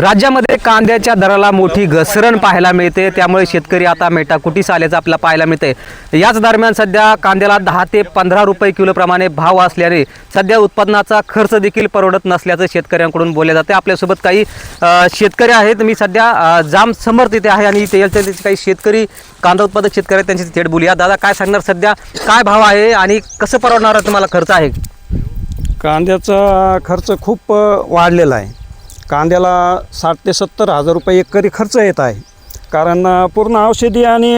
राज्यामध्ये कांद्याच्या दराला मोठी घसरण पाहायला मिळते. त्यामुळे शेतकरी आता मेटाकुटीस आल्याचं आपल्याला पाहायला मिळते. याच दरम्यान सध्या कांद्याला दहा ते पंधरा रुपये किलोप्रमाणे भाव असल्याने सध्या उत्पादनाचा खर्च देखील परवडत नसल्याचं शेतकऱ्यांकडून बोलले जाते. आपल्यासोबत काही शेतकरी आहेत. मी सध्या जाम समर्थ इथे आहे आणि त्याच्या काही शेतकरी कांदा उत्पादक शेतकरी आहेत त्यांची थेट बोलूया दादा काय सांगणार सध्या? काय भाव आहे आणि कसं परवडणार तुम्हाला खर्च आहे? कांद्याचा खर्च खूप वाढलेला आहे. कांद्याला साठ ते सत्तर हजार रुपये एकरी खर्च येत आहे. कारण पूर्ण औषधी आणि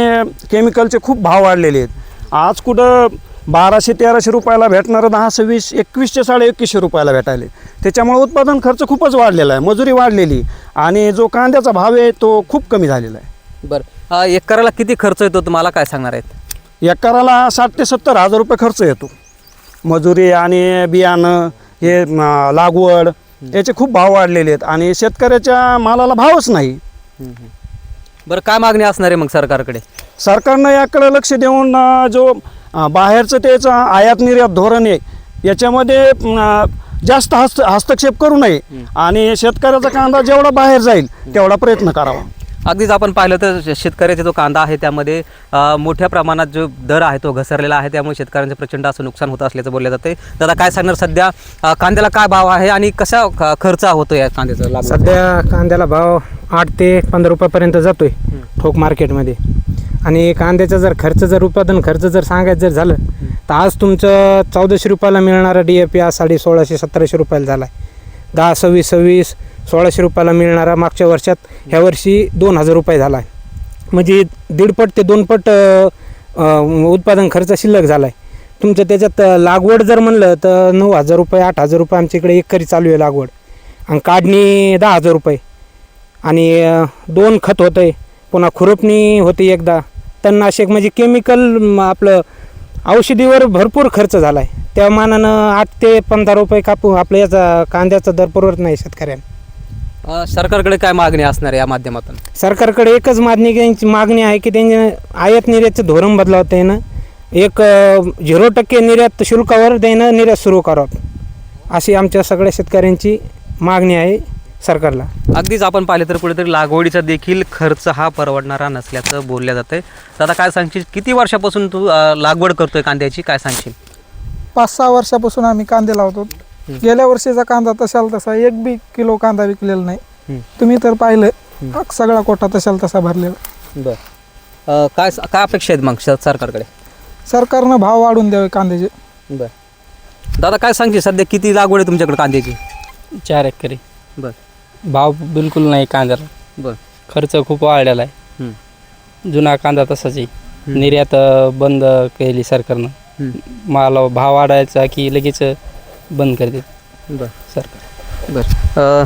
केमिकलचे खूप भाव वाढलेले आहेत. आज कुठं बाराशे तेराशे रुपयाला भेटणारं दहा सव्वीस एकवीसशे साडे एकवीसशे रुपयाला भेटायले. त्याच्यामुळे उत्पादन खर्च खूपच वाढलेला आहे मजुरी वाढलेली. आणि जो कांद्याचा भाव आहे तो खूप कमी झालेला आहे. बरं. एकराला किती खर्च येतो तुम्हाला काय सांगणार आहेत? एकराला साठ ते सत्तर हजार रुपये खर्च येतो. मजुरी आणि बियाणं हे लागवड याचे खूप भाव वाढलेले आहेत आणि शेतकऱ्याच्या मालाला भावच नाही. बरं काय मागणी असणार आहे मग सरकारकडे? सरकारनं याकडे लक्ष देऊन जो बाहेरचं त्याचं आयात निर्यात धोरण आहे याच्यामध्ये जास्त हस्त हस्तक्षेप करू नये आणि शेतकऱ्याचा कांदा जेवढा बाहेर जाईल तेवढा प्रयत्न करावा. अगदीच आपण पाहिलं तर शेतकऱ्याचा जो कांदा आहे त्यामध्ये मोठ्या प्रमाणात जो दर आहे तो घसरलेला आहे त्यामुळे शेतकऱ्यांचं प्रचंड असं नुकसान होत असल्याचं बोललं जाते दादा काय सांगणार सध्या? कांद्याला काय भाव आहे आणि कसा खर्च होतो या कांद्याचा सध्या कांद्याला भाव आठ ते पंधरा रुपयापर्यंत जातोय ठोक मार्केटमध्ये. आणि कांद्याचा जर खर्च जर उत्पादन खर्च जर सांगायचं जर झालं तर आज तुमचं चौदाशे रुपयाला मिळणारा डी ए पी आज साडे सोळाशे सतराशे रुपयाला झाला आहे दहा सव्वीस सव्वीस सोळाशे रुपयाला मिळणारा मागच्या वर्षात ह्या वर्षी दोन हजार रुपये झाला आहे म्हणजे दीडपट ते दोनपट उत्पादन खर्च शिल्लक झाला आहे तुमचं त्याच्यात लागवड जर म्हणलं तर नऊ हजार रुपये आठ हजार रुपये आमच्या इकडे एकरी चालू आहे लागवड. आणि काढणी दहा हजार रुपये. आणि दोन खत होतं आहे पुन्हा खुरपणी होती एकदा. तणनाशक म्हणजे केमिकल आपलं औषधीवर भरपूर खर्च झाला आहे त्या मानानं आठ ते पंधरा रुपये कापू आपल्या याचा कांद्याचा दर परवडत नाही शेतकऱ्यांना. अ, सरकारकडे काय मागणी असणार आहे या माध्यमातून? सरकारकडे एकच मागणी त्यांची मागणी आहे की त्यांनी आयात निर्यातचं धोरण बदलावता येणं एक झिरो टक्के निर्यात शुल्कावर देणं निर्यात सुरू करावं. अशी आमच्या सगळ्या शेतकऱ्यांची मागणी आहे सरकारला. अगदीच आपण पाहिलं तर कुठेतरी लागवडीचा देखील खर्च हा परवडणारा नसल्याचं बोलल्या जाते दादा काय सांगशील? किती वर्षापासून तू अ, लागवड करतोय कांद्याची? काय सांगशील? पाच सहा वर्षापासून आम्ही कांदे लावतो. गेल्या वर्षीचा कांदा तशाल तसा एक बी किलो कांदा विकलेला. नाही. तुम्ही तर पाहिलं सगळा कोटा तशाल तसा भरलेला. बरं. काय काय अपेक्षा आहेत मग सरकारकडे? सरकारनं भाव वाढून द्यावे कांद्याचे. बरं. दादा काय सांगशील? सध्या किती लागवड आहे तुमच्याकडे कांद्याची? चार एकरी बरं. भाव बिलकुल नाही कांद्याला. बरं. खर्च खूप वाढलेला आहे. जुना कांदा तसाच आहे. निर्यात बंद केली सरकारनं. माल भाव वाढायचा की लगेच बंद करते बरं. सरकार. बरं.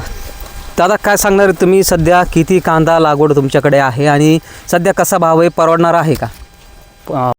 दादा काय सांगणार आहे तुम्ही? सध्या किती कांदा लागवड तुमच्याकडे आहे आणि सध्या कसा भाव आहे? परवडणार आहे का?